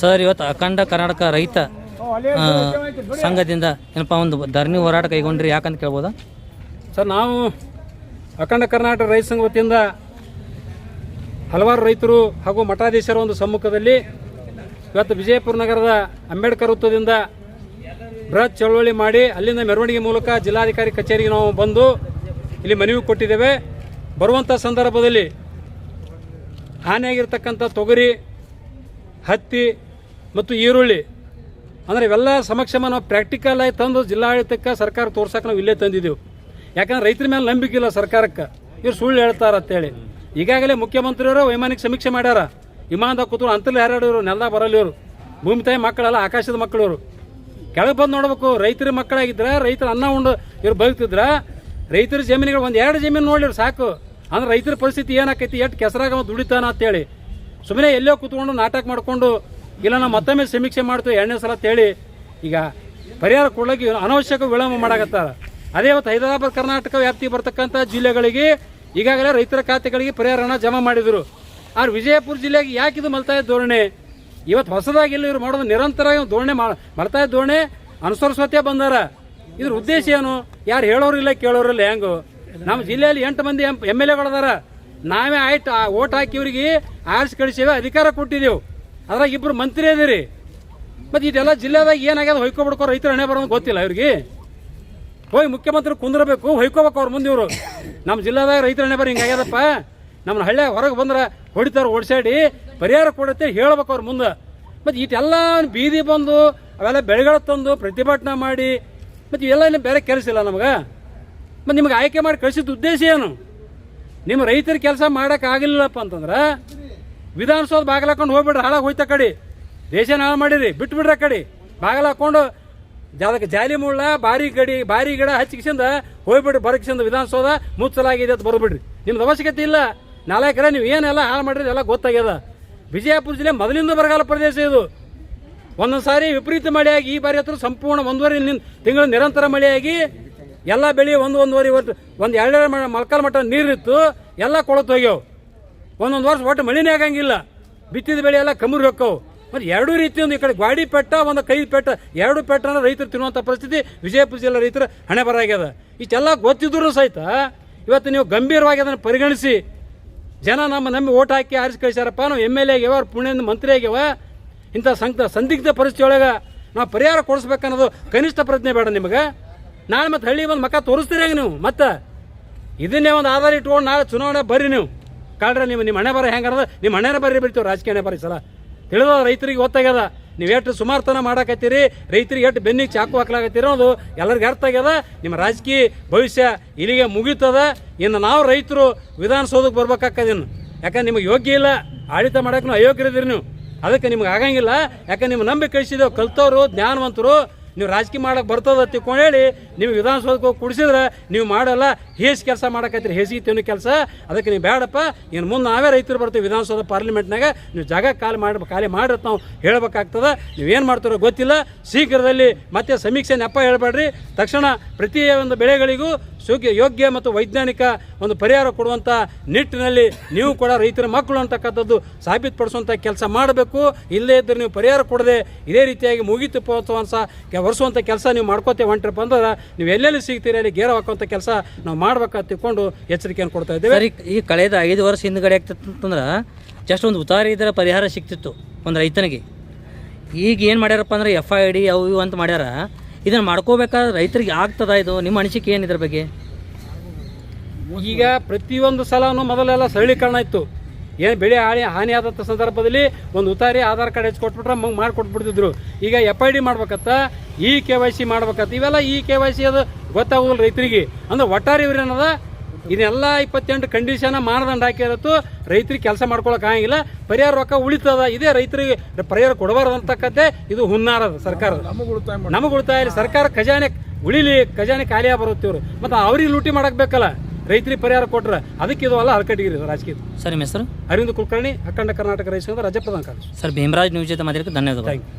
Sir, ಇವತ್ತು ಅಖಂಡ ಕರ್ನಾಟಕ ರೈತ ಸಂಘದಿಂದ ಏನಪ್ಪ ಒಂದು ಧರಣಿ ಹೋರಾಟ ಕೈಗೊಂಡ್ರಿ ಯಾಕಂತ ಕೇಳ್ಬೋದಾ? ಸರ್, ನಾವು ಅಖಂಡ ಕರ್ನಾಟಕ ರೈತ ಸಂಘ ವತಿಯಿಂದ ಹಲವಾರು ರೈತರು ಹಾಗೂ ಮಠಾಧೀಶರ ಒಂದು ಸಮ್ಮುಖದಲ್ಲಿ ಇವತ್ತು ವಿಜಯಪುರ ನಗರದ ಅಂಬೇಡ್ಕರ್ ವೃತ್ತದಿಂದ ಬೃಹತ್ ಚಳವಳಿ ಮಾಡಿ ಅಲ್ಲಿಂದ ಮೆರವಣಿಗೆ ಮೂಲಕ ಜಿಲ್ಲಾಧಿಕಾರಿ ಕಚೇರಿಗೆ ನಾವು ಬಂದು ಇಲ್ಲಿ ಮನವಿ ಕೊಟ್ಟಿದ್ದೇವೆ. ಬರುವಂಥ ಸಂದರ್ಭದಲ್ಲಿ ಹಾನಿಯಾಗಿರ್ತಕ್ಕಂಥ ತೊಗರಿ, ಹತ್ತಿ ಮತ್ತು ಈರುಳ್ಳಿ. ಅಂದರೆ ಇವೆಲ್ಲ ಸಮಕ್ಷಮ ನಾವು ಪ್ರಾಕ್ಟಿಕಲ್ ಆಗಿ ತಂದು ಜಿಲ್ಲಾಡಳಿತಕ್ಕೆ ಸರ್ಕಾರ ತೋರ್ಸಕ್ಕೆ ನಾವು ಇಲ್ಲೇ ತಂದಿದ್ದೆವು ಯಾಕಂದ್ರೆ ರೈತರ ಮೇಲೆ ನಂಬಿಕೆ ಇಲ್ಲ ಸರ್ಕಾರಕ್ಕೆ. ಇವ್ರು ಸುಳ್ಳು ಹೇಳ್ತಾರೆ ಅಂತೇಳಿ. ಈಗಾಗಲೇ ಮುಖ್ಯಮಂತ್ರಿಯವರು ವೈಮಾನಿಕ ಸಮೀಕ್ಷೆ ಮಾಡ್ಯಾರ. ವಿಮಾನದ ಕೂತು ಅಂತಲ್ಲಿ ಹಾರಾಡೋರು ನೆಲದಾಗ ಬರಲ್ಲ ಇವರು ಭೂಮಿ ತಾಯಿ ಮಕ್ಕಳಲ್ಲ ಆಕಾಶದ ಮಕ್ಕಳವರು. ಕೆಳಗೆ ಬಂದು ನೋಡ್ಬೇಕು, ರೈತರ ಮಕ್ಕಳಾಗಿದ್ರೆ ರೈತರ ಅನ್ನ ಉಂಡು ಇವ್ರು ಬದುಕ್ತಿದ್ರ. ರೈತರ ಜಮೀನುಗಳು ಒಂದು ಎರಡು ಜಮೀನು ನೋಡ್ಲಿರು ಸಾಕು. ಅಂದ್ರೆ ರೈತರ ಪರಿಸ್ಥಿತಿ ಏನಾಕೈತಿ? ಎಷ್ಟು ಕೆಸರಾಗ ಅವ ದುಡಿತಾನ ಅಂತೇಳಿ. ಸುಮ್ಮನೆ ಎಲ್ಲೋ ಕೂತ್ಕೊಂಡು ನಾಟಕ ಮಾಡಿಕೊಂಡು ಇಲ್ಲ ನಾವು ಮತ್ತೊಮ್ಮೆ ಸಮೀಕ್ಷೆ ಮಾಡ್ತೀವಿ ಎರಡನೇ ಸಲ ಅಂತೇಳಿ. ಈಗ ಪರಿಹಾರ ಕೊಡ್ಲಿಕ್ಕೆ ಅನವಶ್ಯಕ ವಿಳಂಬ ಮಾಡಾಕತ್ತಾರ. ಅದೇ ಇವತ್ತು ಹೈದರಾಬಾದ್, ಕರ್ನಾಟಕ ವ್ಯಾಪ್ತಿಗೆ ಬರ್ತಕ್ಕಂಥ ಜಿಲ್ಲೆಗಳಿಗೆ ಈಗಾಗಲೇ ರೈತರ ಖಾತೆಗಳಿಗೆ ಪರಿಹಾರ ಹಣ ಜಮಾ ಮಾಡಿದರು. ಆದ್ರೆ ವಿಜಯಪುರ ಜಿಲ್ಲೆಗೆ ಯಾಕೆ ಇದು ಮಲ್ತಾಯ ಧೋರಣೆ? ಇವತ್ತು ಹೊಸದಾಗಿ ಇಲ್ಲಿ ಇವ್ರು ಮಾಡೋದು? ನಿರಂತರ ಧೋರಣೆ ಮಲ್ತಾಯ ಧೋರಣೆ ಅನುಸರಿಸೋತೇ ಬಂದಾರ. ಇದ್ರ ಉದ್ದೇಶ ಏನು? ಯಾರು ಹೇಳೋರಿಲ್ಲ ಕೇಳೋರಿಲ್ಲ ಹೆಂಗು? ನಮ್ಮ ಜಿಲ್ಲೆಯಲ್ಲಿ ಎಂಟು ಮಂದಿ ಎಂ ಎಲ್ ಎಗಳದಾರ. ನಾವೇ ಆಯ್ತು ಓಟ್ ಹಾಕಿ ಇವ್ರಿಗೆ ಆರಿಸಿ ಕಳಿಸೇವೆ ಅಧಿಕಾರ ಕೊಟ್ಟಿದ್ದೇವೆ ಅದ್ರಾಗ ಇಬ್ಬರು ಮಂತ್ರಿ ಅದೀರಿ ಮತ್ತು ಇದೆಲ್ಲ ಜಿಲ್ಲೆದಾಗ ಏನಾಗ್ಯದ ಹೊಯ್ಕೊಬಿಡ್ಕೋ ರೈತರ ಹಣೆ ಬರೋದು ಗೊತ್ತಿಲ್ಲ ಇವ್ರಿಗೆ. ಹೋಗಿ ಮುಖ್ಯಮಂತ್ರಿ ಕುಂದ್ರಬೇಕು, ಹೊಯ್ಕೋಬೇಕು ಅವ್ರ ಮುಂದೆ ಇವರು ನಮ್ಮ ಜಿಲ್ಲಾದಾಗ ರೈತರ ಹಣೆ ಬರೋ ಹಿಂಗಾಗ್ಯದಪ್ಪ. ನಮ್ಮ ಹಳ್ಳಿ ಹೊರಗೆ ಬಂದ್ರೆ ಹೊಡಿತಾರೆ ಓಡಿಸಾಡಿ ಪರಿಹಾರ ಕೊಡುತ್ತೆ ಹೇಳ್ಬೇಕು ಅವ್ರ ಮುಂದೆ. ಮತ್ತು ಇದೆಲ್ಲ ಬೀದಿ ಬಂದು, ಅವೆಲ್ಲ ಬೆಳೆಗಳ ತಂದು ಪ್ರತಿಭಟನೆ ಮಾಡಿ, ಮತ್ತು ಇವೆಲ್ಲ ಬೇರೆ ಕೆಲಸ ಇಲ್ಲ ನಮಗೆ. ಮತ್ತು ನಿಮ್ಗೆ ಆಯ್ಕೆ ಮಾಡಿ ಕಳಿಸಿದ ಉದ್ದೇಶ ಏನು? ನಿಮ್ಮ ರೈತರ ಕೆಲಸ ಮಾಡೋಕ್ಕಾಗಲಿಲ್ಲಪ್ಪ ಅಂತಂದ್ರೆ ವಿಧಾನಸೌಧ ಬಾಗಿಲು ಹಾಕೊಂಡು ಹೋಗ್ಬಿಡ್ರಿ, ಹಾಳಾಗಿ ಹೋಯ್ತ ಕಡೆ. ದೇಶನ ಹಾಳು ಮಾಡಿರಿ, ಬಿಟ್ಬಿಡ್ರಿ ಕಡೆ. ಬಾಗಿಲು ಹಾಕೊಂಡು ಅದಕ್ಕೆ ಜಾಲಿ ಮುಳ್ಳ ಬಾರಿ ಗಡಿ ಬಾರಿ ಗಿಡ ಹಚ್ಚಿಸಿಂದ ಹೋಗ್ಬಿಡ್ರಿ ಬರಕ್ಸಿಂದ ವಿಧಾನಸೌಧ, ಮುಚ್ಚಲಾಗಿದೆ ಅಂತ ಬರ್ಬಿಡ್ರಿ. ನಿಮ್ದು ಅವಶ್ಯಕತೆ ಇಲ್ಲ. ನಾಲ್ಕರ ನೀವು ಏನೆಲ್ಲ ಹಾಳು ಮಾಡಿರಿ ಎಲ್ಲ ಗೊತ್ತಾಗ್ಯದ. ವಿಜಯಪುರ ಜಿಲ್ಲೆ ಮೊದಲಿಂದ ಬರಗಾಲ ಪ್ರದೇಶ ಇದು. ಒಂದೊಂದು ಸಾರಿ ವಿಪರೀತ ಮಳೆಯಾಗಿ ಈ ಬಾರಿ ಹತ್ರ ಸಂಪೂರ್ಣ ಒಂದೂವರೆ ತಿಂಗಳು ನಿರಂತರ ಮಳೆಯಾಗಿ ಎಲ್ಲ ಬೆಳೆ ಒಂದು ಒಂದೂವರೆ ವರ್ಷ, ಒಂದು ಎರಡೆರಡು ಮಲ್ಕಲ್ ಮಟ್ಟ ನೀರಿತ್ತು, ಎಲ್ಲ ಕೊಳತು ಹೋಗ್ಯಾವ. ಒಂದೊಂದು ವರ್ಷ ಒಟ್ಟು ಮಳಿನೇ ಆಗಂಗಿಲ್ಲ. ಬಿತ್ತಿದ ಬೆಳೆ ಎಲ್ಲ ಕಮ್ಮಿ ಹೋಕ್ಕವು ಮತ್ತು ಎರಡೂ ರೀತಿ ಒಂದು ಈ ಕಡೆ ಗಾಡಿ ಪೆಟ್ಟ, ಒಂದು ಕೈ ಪೆಟ್ಟ, ಎರಡು ಪೆಟ್ಟನ ರೈತರು ತಿನ್ನುವಂಥ ಪರಿಸ್ಥಿತಿ ವಿಜಯಪುರ ಜಿಲ್ಲೆ ರೈತರ ಹಣೆ ಬರಾಗ್ಯದ ಇಷ್ಟೆಲ್ಲ ಗೊತ್ತಿದ್ರು ಸಹಿತ ಇವತ್ತು ನೀವು ಗಂಭೀರವಾಗಿ ಅದನ್ನು ಪರಿಗಣಿಸಿ, ಜನ ನಮ್ಮ ನಂಬಿ ಓಟ್ ಹಾಕಿ ಆರಿಸಿ ಕಳಿಸ್ಯಾರಪ್ಪ, ನಾವು ಎಂ ಎಲ್ ಎ ಆಗ್ಯಾವ ಮಂತ್ರಿ ಆಗ್ಯಾವ, ಇಂಥ ಸಂಕ ಸಂದಿಗ್ಧ ಪರಿಸ್ಥಿತಿ ಒಳಗೆ ನಾವು ಪರಿಹಾರ ಕೊಡಿಸ್ಬೇಕನ್ನೋದು ಕನಿಷ್ಠ ಪ್ರಜ್ಞೆ ಬೇಡ ನಿಮಗೆ. ನಾಳೆ ಮತ್ತೆ ಹಳ್ಳಿ ಬಂದು ಮಕ್ಕ ತೋರಿಸ್ತೀರಿ ನೀವು? ಮತ್ತೆ ಇದನ್ನೇ ಒಂದು ಆಧಾರ ಇಟ್ಕೊಂಡು ನಾಳೆ ಚುನಾವಣೆ ಬರ್ರಿ ನೀವು. ಕಾಡ್ರೆ ನೀವು ನಿಮ್ಮ ಹಣೆ ಬರ ಹೆಂಗಾರದ ನಿಮ್ಮ ಹಣೆನ ಬರ್ರಿ ಬಿಡ್ತೀವಿ ರಾಜಕೀಯ ಬರೀ ಸಲ. ತಿಳಿದ ರೈತರಿಗೆ ಗೊತ್ತಾಗ್ಯದ. ನೀವು ಎಷ್ಟು ಸುಮಾರ್ತನ ಮಾಡಾಕತ್ತೀರಿ, ರೈತರಿಗೆ ಎಷ್ಟು ಬೆನ್ನಿಗೆ ಚಾಕು ಹಾಕ್ಲಾಕತ್ತೀರಿ ಅದು ಎಲ್ಲರಿಗೂ ಅರ್ಥ ಆಗ್ಯದ. ನಿಮ್ಮ ರಾಜಕೀಯ ಭವಿಷ್ಯ ಇಲ್ಲಿಗೆ ಮುಗೀತದ. ಇನ್ನು ನಾವು ರೈತರು ವಿಧಾನಸೌಧಕ್ಕೆ ಬರ್ಬೇಕಾಕ್ಕದಿನ್ನು ಯಾಕಂದ್ರೆ ನಿಮಗೆ ಯೋಗ್ಯ ಇಲ್ಲ. ಆಡಳಿತ ಅಯೋಗ್ಯ ಅಯೋಗ್ಯರಿದ್ದೀರಿ ನೀವು. ಅದಕ್ಕೆ ನಿಮ್ಗೆ ಆಗಂಗಿಲ್ಲ. ಯಾಕಂದ್ರೆ ನಿಮ್ಮ ನಂಬಿ ಕಳಿಸಿದ್ದೇವೆ ಕಲ್ತವ್ರು, ಜ್ಞಾನವಂತರು. ನೀವು ರಾಜಕೀಯ ಮಾಡೋಕ್ಕೆ ಬರ್ತದ ತಿಳ್ಕೊಂಡು ಹೇಳಿ ನೀವು ವಿಧಾನಸೌಧಕ್ಕೆ ಹೋಗಿ ಕುಡಿಸಿದ್ರೆ ನೀವು ಮಾಡಲ್ಲ, ಹೇಸಿ ಕೆಲಸ ಮಾಡಕತ್ತೀರಿ ಹೇಸಿಗೆ ತಿನ್ನೋ ಕೆಲಸ. ಅದಕ್ಕೆ ನೀವು ಬೇಡಪ್ಪ ಇನ್ನು ಮುಂದೆ ನಾವೇ ರೈತರು ಬರ್ತೀವಿ ವಿಧಾನಸೌಧ ಪಾರ್ಲಿಮೆಂಟ್ನಾಗ. ನೀವು ಜಾಗ ಖಾಲಿ ಮಾಡಿ ಖಾಲಿ ಮಾಡಿರ್ತ ನಾವು ಹೇಳಬೇಕಾಗ್ತದೆ. ನೀವೇನು ಮಾಡ್ತಾರೋ ಗೊತ್ತಿಲ್ಲ. ಶೀಘ್ರದಲ್ಲಿ ಮತ್ತೆ ಸಮೀಕ್ಷೆ ನೆಪ್ಪ ಹೇಳಬೇಡ್ರಿ. ತಕ್ಷಣ ಪ್ರತಿ ಒಂದು ಬೆಳೆಗಳಿಗೂ ಯೋಗ್ಯ ಯೋಗ್ಯ ಮತ್ತು ವೈಜ್ಞಾನಿಕ ಒಂದು ಪರಿಹಾರ ಕೊಡುವಂಥ ನಿಟ್ಟಿನಲ್ಲಿ ನೀವು ಕೂಡ ರೈತರ ಮಕ್ಕಳು ಅಂತಕ್ಕಂಥದ್ದು ಸಾಬೀತುಪಡಿಸುವಂಥ ಕೆಲಸ ಮಾಡಬೇಕು. ಇಲ್ಲದೇ ಇದ್ದರೆ ನೀವು ಪರಿಹಾರ ಕೊಡದೆ ಇದೇ ರೀತಿಯಾಗಿ ಮುಗಿತು ವರ್ಷುವಂಥ ಕೆಲಸ ನೀವು ಮಾಡ್ಕೋತೇವೆ ಹೊಂಟ್ರಪ್ಪ ಅಂದ್ರೆ ನೀವು ಎಲ್ಲೆಲ್ಲಿ ಸಿಗ್ತೀರಿ ಅಲ್ಲಿ ಗೇರ್ ಹಾಕುವಂಥ ಕೆಲಸ ನಾವು ಮಾಡ್ಬೇಕಂತ ತಿಳ್ಕೊಂಡು ಎಚ್ಚರಿಕೆಯನ್ನು ಕೊಡ್ತಾ ಇದ್ದೇವೆ. ಈ- ಕಳೆದ ಐದು ವರ್ಷ ಹಿಂದ್ಗಡೆ ಆಗ್ತಿತ್ತು ಅಂತಂದ್ರೆ ಜಸ್ಟ್ ಒಂದು ಉತಾರಿ ಇದರ ಪರಿಹಾರ ಸಿಗ್ತಿತ್ತು ಒಂದು ರೈತನಿಗೆ. ಈಗ ಏನು ಮಾಡ್ಯಾರಪ್ಪ ಅಂದ್ರೆ ಎಫ್ ಐ ಡಿ ಅವು ಇವು ಅಂತ ಮಾಡ್ಯಾರ. ಇದನ್ನು ಮಾಡ್ಕೋಬೇಕಾದ್ರೆ ರೈತರಿಗೆ ಆಗ್ತದ ಇದು? ನಿಮ್ಮ ಅನಿಸಿಕೆ ಏನು ಇದ್ರ ಬಗ್ಗೆ? ಈಗ ಪ್ರತಿಯೊಂದು ಸಲನೂ ಮೊದಲೆಲ್ಲ ಸರಳೀಕರಣ ಇತ್ತು. ಏನು ಬೆಳೆ ಹಾನಿ ಹಾನಿ ಆದಂಥ ಸಂದರ್ಭದಲ್ಲಿ ಒಂದು ಉತಾರಿ ಆಧಾರ್ ಕಾರ್ಡ್ ಹೆಚ್ಚು ಕೊಟ್ಬಿಟ್ರೆ ಮ ಮಾಡಿಕೊಟ್ಬಿಡ್ತಿದ್ರು. ಈಗ ಎಫ್ ಐ ಡಿ ಮಾಡ್ಬೇಕತ್ತ ಇ ಕೆ ವೈ ಸಿ ಮಾಡ್ಬೇಕತ್ತ ಇವೆಲ್ಲ ಇ ಕೆ ವೈ ಸಿ ಅದು ಗೊತ್ತಾಗೋದಿಲ್ಲ ರೈತರಿಗೆ. ಅಂದ್ರೆ ಒಟ್ಟಾರೆ ಇವ್ರು ಏನದ ಇದನ್ನೆಲ್ಲ ಇಪ್ಪತ್ತೆಂಟು ಕಂಡೀಷನ್ ಮಾನದಂಡ ಹಾಕಿರತ್ತು ರೈತರಿಗೆ ಕೆಲಸ ಮಾಡ್ಕೊಳಕ್ ಆಗಂಗಿಲ್ಲ. ಪರಿಹಾರ ರೊಕ್ಕ ಉಳಿತದ ಇದೇ ರೈತರಿಗೆ ಪರಿಹಾರ ಕೊಡಬಾರ್ದು ಅಂತಕ್ಕಂತೆ ಇದು ಹುನ್ನಾರದ ಸರ್ಕಾರ. ನಮಗೆ ಉಳಿತಾಯ ಇಲ್ಲ. ಸರ್ಕಾರ ಖಜಾನೆ ಉಳಿಲಿ ಖಜಾನೆ ಖಾಲಿಯಾಗಿ ಬರುತ್ತೆ ಇವರು. ಮತ್ತು ಅವ್ರಿಗೆ ಲೂಟಿ ಮಾಡಕ್ ಬೇಕಲ್ಲ. ರೈತರಿಗೆ ಪರಿಹಾರ ಕೊಟ್ಟರೆ ಅದಕ್ಕೆ ಇದು ಅಲ್ಲ ಹರಕಟ್ಟಿಗಿರಿ ರಾಜಕೀಯ ಸರ್ ನಿಮ್ಮ ಹೆಸರು? ಅರವಿಂದ್ ಕುಲಕರ್ಣಿ ಅಖಂಡ ಕರ್ನಾಟಕ ರೈತ ರಾಜ್ಯ ಪ್ರಧಾನ ಕಾರ್ಯದರ್ಶಿ. ಸರ್ ಭೀಮರಾಜ್ ನ್ಯೂಸ್ ಜೊತೆ ಮಾತಾಡಕ್ಕೆ ಧನ್ಯವಾದಗಳು. Thank you